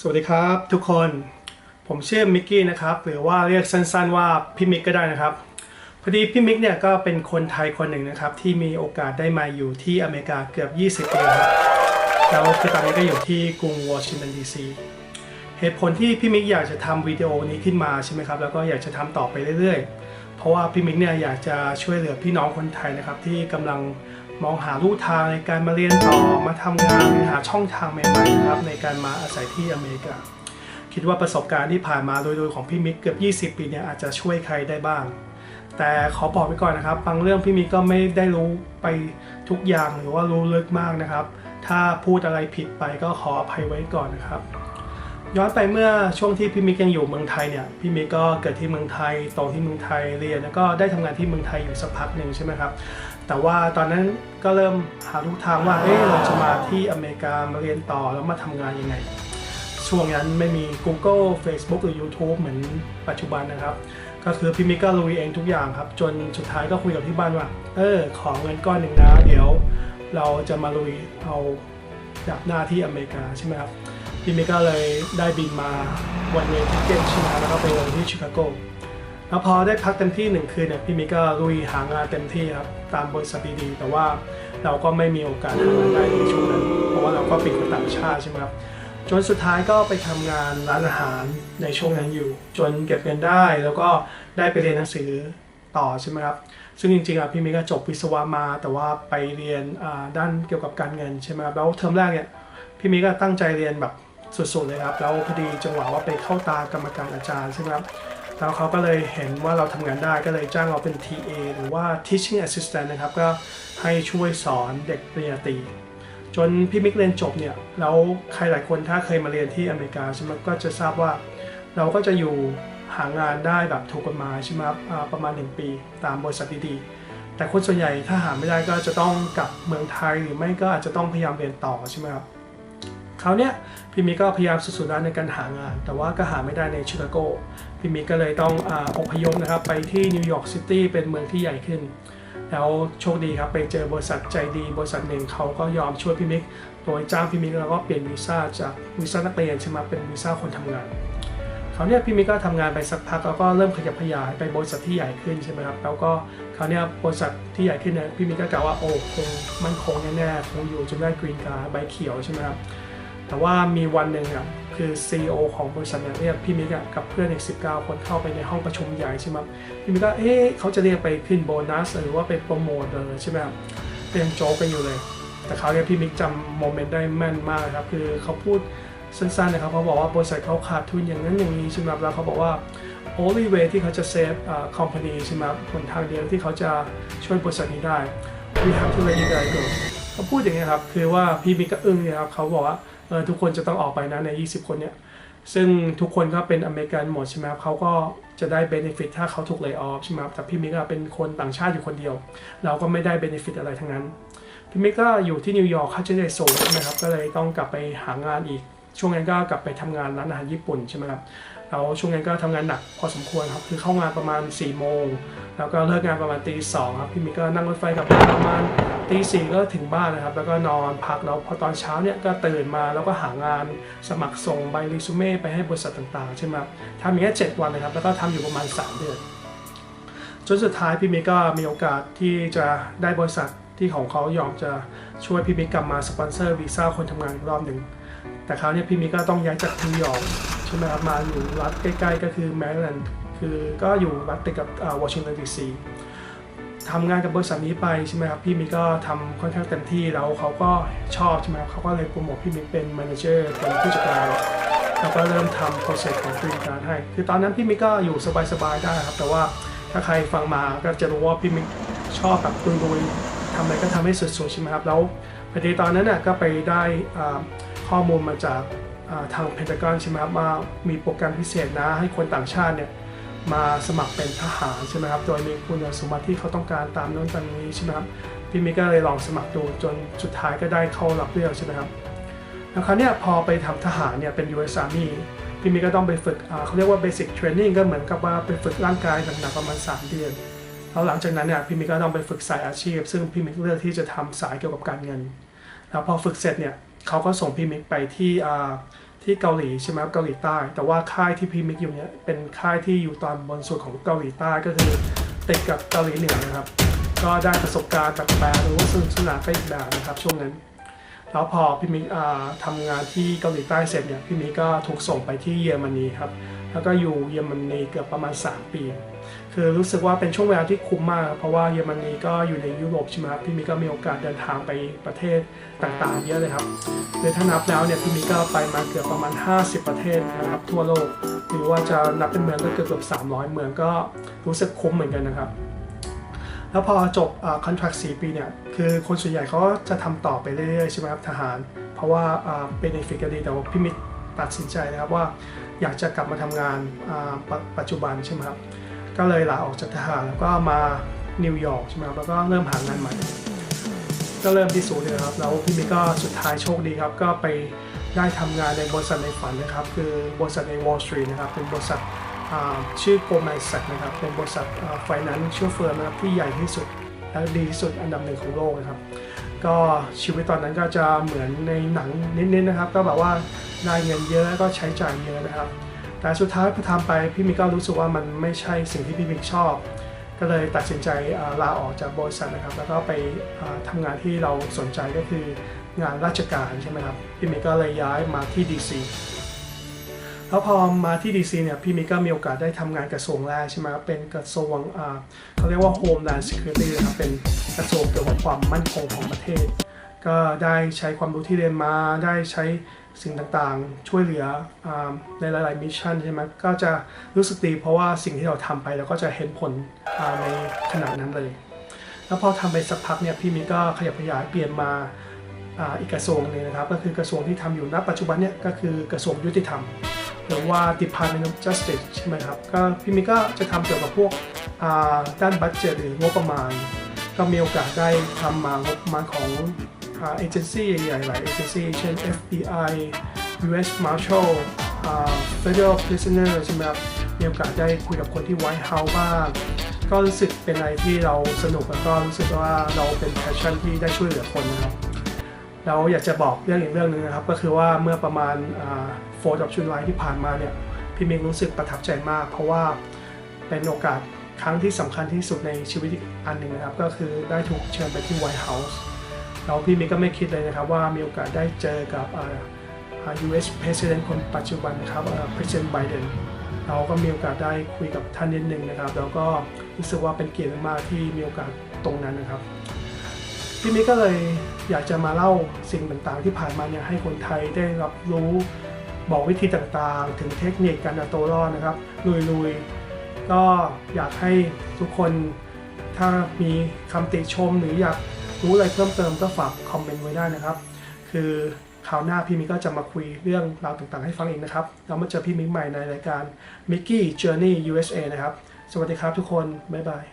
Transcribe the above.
สวัสดีครับทุกคนผมชื่อมิกกี้นะครับหรือว่าเรียกสั้นๆว่าพี่มิกก็ได้นะครับพอดีพี่มิกเนี่ยก็เป็นคนไทยคนหนึ่งนะครับที่มีโอกาสได้มาอยู่ที่อเมริกาเกือบ 20ปีครับแล้วคือตอนนี้ก็อยู่ที่กรุงวอชิงตันดีซีเหตุผลที่พี่มิกอยากจะทำวิดีโอนี้ขึ้นมาใช่ไหมครับแล้วก็อยากจะทำต่อไปเรื่อยๆ เพราะว่าพี่มิกเนี่ยอยากจะช่วยเหลือพี่น้องคนไทยนะครับที่กำลัง มองหาลู่ทางในการมาเรียนต่อมาทำงานหาช่องทางใหม่ๆนะครับในการมาอาศัยที่อเมริกา คิดว่าประสบการณ์ที่ผ่านมาโดยโดยของพี่มิกเกือบ 20 ปีเนี่ยอาจจะช่วยใครได้บ้าง แต่ขอบอกไว้ก่อนนะครับบางเรื่องพี่มิกก็ไม่ได้รู้ไปทุกอย่างหรือว่ารู้ลึกมากนะครับ ถ้าพูดอะไรผิดไปก็ขออภัยไว้ก่อนนะครับ ย้อนไปเมื่อช่วงที่พี่มิกยังอยู่เมืองไทยเนี่ยพี่มิกก็เกิดที่เมืองไทยโตที่เมืองไทยเรียนแล้วก็ได้ทำงานที่เมืองไทยอยู่สักพักหนึ่งใช่ไหมครับแต่ว่าตอนนั้นก็เริ่มหาลูกทางว่าเอ๊ะเราจะมาที่อเมริกามาเรียนต่อแล้วมาทำงานยังไง ช่วงนั้นไม่มี Google Facebook หรือ YouTube เหมือนปัจจุบันนะครับ ก็คือพี่มิกก็ลุยเองทุกอย่างครับ จนสุดท้ายก็คุยกับที่บ้านว่า เออขอเงินก้อนหนึ่งนะเดี๋ยว เราจะมาลุยเอาดับหน้าที่อเมริกาใช่ไหมครับ พี่มิกก็เลยได้บินมาวันเวทิเก็ตใช่ไหมครับแล้วก็ไปลงที่ชิคาโกแล้วพอได้พักเต็มที่หนึ่งคืนเนี่ยพี่มิกก็ลุยหางานเต็มที่ครับตามบริษัทดีๆแต่ว่าเราก็ไม่มีโอกาสทำงานได้ในช่วงนั้น เพราะว่าเราก็เป็นคนต่างชาติใช่ไหมครับจนสุดท้ายก็ไปทำงานร้านอาหารในช่วงนั้นอยู่ จนเก็บเงินได้แล้วก็ได้ไปเรียนหนังสือต่อใช่ไหมครับซึ่งจริงๆอะพี่มิกก็จบวิศวะมา แต่ว่าไปเรียนด้านเกี่ยวกับการเงินใช่ไหมครับแล้วเทอมแรกเนี่ยพี่มิกก็ตั้งใจเรียนแบบ สุดๆเลยครับแล้วพอดีจังหวะว่าไปเข้าตากรรมการอาจารย์ใช่ไหมครับแล้วเขาก็เลยเห็นว่าเราทำงานได้ก็เลยจ้างเราเป็น TA หรือว่า teaching assistant นะครับ ก็ให้ช่วยสอนเด็กปริญญาตรีจนพี่มิกเรียนจบเนี่ยแล้วใครหลายคนถ้าเคยมาเรียนที่อเมริกาใช่ไหมก็จะทราบว่า เราก็จะอยู่หางานได้แบบถูกกฎหมายใช่ไหมครับประมาณ 1 ปีตามบริษัทดีๆแต่คนส่วนใหญ่ถ้าหาไม่ได้ก็จะต้องกลับเมืองไทยหรือไม่ก็อาจจะต้องพยายามเรียนต่อใช่ไหมครับ คราวเนี้ยพี่มิก็พยายามสุดๆแล้วในการหางาน แต่ว่าก็หาไม่ได้ในชิคาโกพี่มิก็เลยต้องออพยพนะครับไปที่นิวยอร์กซิตี้เป็นเมืองที่ใหญ่ขึ้น แล้วโชคดีครับไปเจอบริษัทใจดี บริษัทหนึ่งเขาก็ยอมช่วยพี่มิกโดยจ้างพี่มิกแล้วก็เปลี่ยนวีซ่าจากวีซ่านักเรียนใช่ไหมเป็นวีซ่าคนทำงานคราวเนี้ยพี่มิกก็ทำงานไปสักพักแล้วก็เริ่มขยับขยายไปบริษัทที่ใหญ่ขึ้นใช่ไหมครับแล้วก็คราวเนี้ยบริษัทที่ใหญ่ขึ้นเนี่ยพี่มิกก็กล่าวว่าโอ้คงมั่นคงแน่ๆคงอยู่จนได้กรีนการ์ดใบเขียวใช่ไหมครับ แต่ว่ามีวันหนึ่งอะคือ CEO ของบริษัทเนี่ยเรียกพี่มิกอะกับเพื่อนอีก 19 คนเข้าไปในห้องประชุมใหญ่ใช่ไหมพี่มิกก็เอ๊ะเขาจะเรียกไปขึ้นโบนัส หรือว่าไปโปรโมทเลยใช่ไหมครับก็ยังโจ๊กกันอยู่เลย แต่เขาวเนี่ยพี่มิกจำโมเมนต์ได้แม่นมากครับคือเขาพูดสั้นๆนะครับเขาบอกว่าบริษัทเขาขาดทุนอย่างนั้นอย่างนี้ใช่ไหมครับแล้วเขาบอกว่า only way ที่เขาจะ save uh, company ใช่ไหมครับหนทางเดียวที่เขาจะช่วยบริษัทนี้ได้ we have to let you guys go เขาพูดอย่างนี้ครับ คือว่าพี่มิกก็อึ้งเนี่ยครับเขาบอกว่าเออทุกคนจะต้องออกไปนะใน 20 คนเนี่ยซึ่งทุกคนก็เป็นอเมริกันหมดใช่ไหมครับเขาก็จะได้เบนฟิตถ้าเขาถูกเล y o ออฟใช่ไหมครับแต่พี่มิกอะเป็นคนต่างชาติอยู่คนเดียว เราก็ไม่ได้เบนฟิตอะไรทั้งนั้น พี่มิกก็อยู่ที่นิวยอร์กค่าใช้จ่ายสูงใช่ไหมครับก็เลยต้องกลับไปหางานอีก ช่วงนั้นก็กลับไปทำงานร้านอาหารญี่ปุ่นใช่ไหมครับแล้วช่วงนั้นก็ทำงานหนักพอสมควรครับคือเข้างานประมาณ4ี่โมง แล้วก็เลิกงานประมาณตีสองครับพี่มิกก็นั่งรถไฟกลับบ้านประมาณตีสี่ก็ถึงบ้านนะครับ แล้วก็นอนพักแล้วพอตอนเช้าเนี่ยก็ตื่นมาแล้วก็หางานสมัครส่งใบรีสูเม่ไปให้บริษัทต่างๆ ใช่ไหมครับทำอย่างนี้เจ็ดวันนะครับ แล้วก็ทำอยู่ประมาณ 3 เดือน จนสุดท้ายพี่มิกก็มีโอกาสที่จะได้บริษัทที่ของเขายอมจะช่วยพี่มิกกลับมาสปอนเซอร์วีซ่าคนทำงานอีกรอบหนึ่งแต่คราวเนี้ยพี่มิกก็ต้องย้ายจากนิวยอร์กใช่ไหมครับมาอยู่รัฐใกล้ๆ ก็คือแมริแลนด์ คือก็อยู่รัฐติดกับวอชิงตันดีซีทำงานกับบริษัทนี้ไปใช่ไหมครับพี่มิกก็ทำค่อนข้างเต็มที่แล้วเขาก็ชอบใช่ไหมครับเขาก็เลยโปรโมทพี่มิกเป็นแมเนเจอร์เป็นผู้จัดการแล้วก็เริ่มทำโปรเซสของกรีนการให้ คือตอนนั้นพี่มิกก็อยู่สบายๆได้ครับ แต่ว่าถ้าใครฟังมาก็จะรู้ว่าพี่มิกชอบแบบลุยๆทำอะไรก็ทำให้สุดๆใช่ไหมครับแล้วพอดีตอนนั้นน่ะก็ไปได้ข้อมูลมาจากทางเพนทากอนใช่ไหมครับว่ามีโปรแกรมพิเศษนะให้คนต่างชาติเนี่ย มาสมัครเป็นทหารใช่ไหมครับ โดยมีคุณสมบัติที่เขาต้องการตามโน้นตามนี้ใช่ไหมครับ พี่มิกก็เลยลองสมัครดูจนสุดท้ายก็ได้เข้ารับเลือกใช่ไหมครับ แล้วคราวนี้พอไปทำทหารเนี่ยเป็น US Army พี่มิกก็ต้องไปฝึกเขาเรียกว่า basic training ก็เหมือนกับว่าไปฝึกร่างกายหนักๆประมาณ 3 เดือน แล้วหลังจากนั้นเนี่ยพี่มิกก็ต้องไปฝึกสายอาชีพ ซึ่งพี่มิกเลือกที่จะทำสายเกี่ยวกับการเงิน แล้วพอฝึกเสร็จเนี่ยเขาก็ส่งพี่มิกไปที่ ที่เกาหลีใช่ไหมครับเกาหลีใต้ แต่ว่าค่ายที่พี่มิกอยู่เนี่ยเป็นค่ายที่อยู่ตอนบนสุดของเกาหลีใต้ก็คือติดกับเกาหลีเหนือนะครับ ก็ได้ประสบการณ์แปลกๆหรือว่าสนุกสนานไปอีกแบบนะครับช่วงนั้น แล้วพอพี่มิกอ่าทำงานที่เกาหลีใต้เสร็จเนี่ยพี่มิกก็ถูกส่งไปที่เยอรมนีครับ แล้วก็อยู่เยอรมนีเกือบประมาณ 3 ปี คือรู้สึกว่าเป็นช่วงเวลาที่คุ้มมาก เพราะว่าเยอรมนีก็อยู่ในยุโรปใช่ไหมครับพี่มิกก็มีโอกาสเดินทางไปประเทศต่างๆ เยอะเลยครับคือถ้านับแล้วเนี่ยพี่มิกก็ไปมาเกือบประมาณ 50 ประเทศนะครับทั่วโลกหรือว่าจะนับเป็นเมืองก็เกือบเกือบ300 เมืองก็รู้สึกคุ้มเหมือนกันนะครับแล้วพอจบคอนแทรค4ปีเนี่ย คือคนส่วนใหญ่เขาจะทำต่อไปเรื่อยๆ ใช่ไหมครับทหาร เพราะว่าเบนฟิกดีแต่ว่าพี่มิต ตัดสินใจนะครับว่าอยากจะกลับมาทำงานปปัจจุบันใช่ไหมครับก็เลยลาออกจากทหารแล้วก็มานิวยอร์กใช่ไหมครับแล้วก็เริ่มหางานใหม่ ก็เริ่มที่ศูนย์เลยครับแล้วพี่มิก็สุดท้ายโชคดีครับ ก็ไปได้ทำงานในบริษัทในฝันนะครับ คือบริษัทใน Wall Street นะครับเป็นบริษัทชื่อ Goldman Sachs นะครับเป็นบริษัทไฟแนนซ์เชื่อเฟิร์มนะครับที่ใหญ่ที่สุดและดีที่สุดอันดับหนึ่งของโลกนะครับ ก็ชีวิตตอนนั้นก็จะเหมือนในหนังนิดๆนะครับ ก็แบบว่าได้เงินเยอะแล้วก็ใช้จ่ายเยอะนะครับ แต่สุดท้ายพอทำไปพี่มิกก็รู้สึกว่ามันไม่ใช่สิ่งที่พี่มิกชอบ ก็เลยตัดสินใจลาออกจากบริษัทนะครับ แล้วก็ไปทำทำงานที่เราสนใจก็คืองานราชการใช่ไหมครับพี่มิกก็เลยย้ายมาที่ดีซี แล้วพอมาที่ DC เนี่ยพี่มิกก็มีโอกาสได้ทำงานกระทรวงแรกใช่ไหมครับเป็นกระทรวงอ่าเขาเรียกว่า Homeland Security นะครับเป็นกระทรวงเกี่ยวกับความมั่นคงของประเทศ ก็ได้ใช้ความรู้ที่เรียนมาได้ใช้สิ่งต่างๆ ช่วยเหลืออาในหลายๆมิชชั่นใช่ไหมก็จะรู้สึกดีเพราะว่าสิ่งที่เราทำไปเราก็จะเห็นผลในขณะนั้นเลย แล้วพอทำไปสักพักเนี่ยพี่มิกก็ขยับขยายเปลี่ยนมาอ่าอีกกระทรวงหนึงนะครับ ก็คือกระทรวงที่ทำอยู่ณปัจจุบันเนี่ยก็คือกระทรวงยุติธรรม หรือว่า Department of Justice ใช่ไหมครับ ก็พี่มิก็จะทำเกี่ยวกับพวกด้านบัตเจตหรืองบประมาณ ก็มีโอกาสได้ทำมางบประมาณของเอเจนซี่ใหญ่ๆหลายเอเจนซี่เช่น FBIUSMarshalFederal Prisoner ใช่ไหมครับมีโอกาสได้คุยกับคนที่ White House บ้าง ก็รู้สึกเป็นอะไรที่เราสนุกแล้วก็รู้สึกว่าเราเป็นแพชชั่นที่ได้ช่วยเหลือคนนะครับเราอยากจะบอกเรื่องอีกเรื่องหนึ่งนะครับ ก็คือว่าเมื่อประมาณ โฟร์ด of July ที่ผ่านมาเนี่ยพี่เมิกรู้สึกประทับใจมาก เพราะว่าเป็นโอกาสครั้งที่สำคัญที่สุดในชีวิตอันหนึ่งนะครับ ก็คือได้ถูกเชิญไปที่ White House แล้วพี่เมิกก็ไม่คิดเลยนะครับว่ามีโอกาสได้เจอกับอ่าอ่า US President คนปัจจุบันนะครับอ่า President Biden เราก็มีโอกาสได้คุยกับท่านนิดนึงนะครับ แล้วก็รู้สึกว่าเป็นเกียรติมากที่มีโอกาสตรงนั้นนะครับพี่มิกก็เลยอยากจะมาเล่าสิ่งต่างๆ ที่ผ่านมาเนี่ยให้คนไทยได้รับรู้ บอกวิธีต่างๆ ถึงเทคนิคการเอาตัวรอดนะครับลุยๆ ก็อยากให้ทุกคนถ้ามีคำติชมหรืออยากรู้อะไรเพิ่มเติมก็ฝากคอมเมนต์ไว้ได้นะครับ คือคราวหน้าพี่มิกก็จะมาคุยเรื่องราวต่างๆ ให้ฟังอีกนะครับ เรามาเจอพี่มิกใหม่ในรายการ Mickey Journey USA นะครับ สวัสดีครับทุกคน บ๊ายบาย